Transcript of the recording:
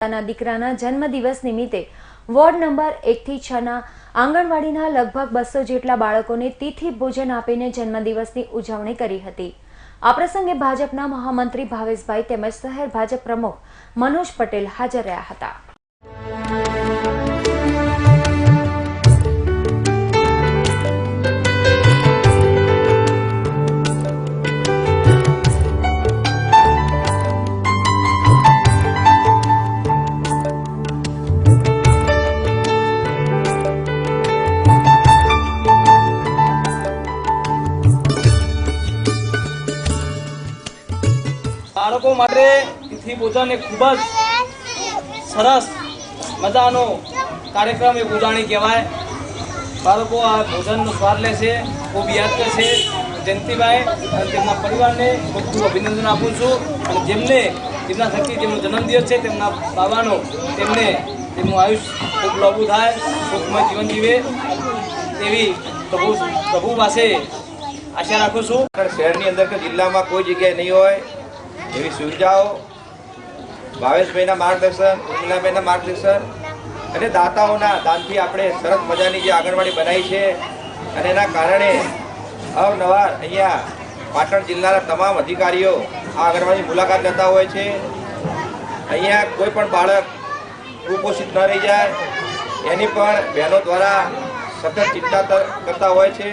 પોતાના દીકરાના જન્મદિવસ નિમિત્તે વોર્ડ નંબર એકથી છના આંગણવાડીના લગભગ બસો જેટલા બાળકોને તિથિ ભોજન આપીને જન્મદિવસની ઉજવણી કરી હતી. આ પ્રસંગે ભાજપના મહામંત્રી ભાવેશભાઈ તેમજ શહેર ભાજપ પ્રમુખ મનોજ પટેલ હાજર રહ્યા હતા. બાળકો માટે તિથિ ભોજન એ ખૂબ જ સરસ મજાનો કાર્યક્રમ એ ઉજાણી કહેવાય. બાળકો આ ભોજનનો સ્વાદ લે છે, ખૂબ યાદ કરશે જયંતિભાઈ અને તેમના પરિવારને ખૂબ ખૂબ અભિનંદન આપું છું. અને જેમને તેમના થકી જેમનો જન્મદિવસ છે, તેમના બાબાનો તેમને તેમનું આયુષ્ય ખૂબ લાંબુ થાય, સુખમય જીવન જીવે. તેવી પ્રભુ પ્રભુ પાસે આશા રાખું છું. શહેરની અંદર કે જિલ્લામાં કોઈ જગ્યાએ નહીં હોય એવી સુવિધાઓ ભાવેશભાઈના માર્ગદર્શન ઉર્મિલાબેનના માર્ગદર્શન અને દાતાઓના દાનથી આપણે સરસ મજાની જે આંગણવાડી બનાવી છે અને એના કારણે અવનવાર અહીંયા પાટણ જિલ્લાના તમામ અધિકારીઓ આ આંગણવાડી મુલાકાત લેતા હોય છે. અહીંયા કોઈ પણ બાળક કુપોષિત ન રહી જાય. એની પણ બહેનો દ્વારા સતત ચિંતા કરતા હોય છે.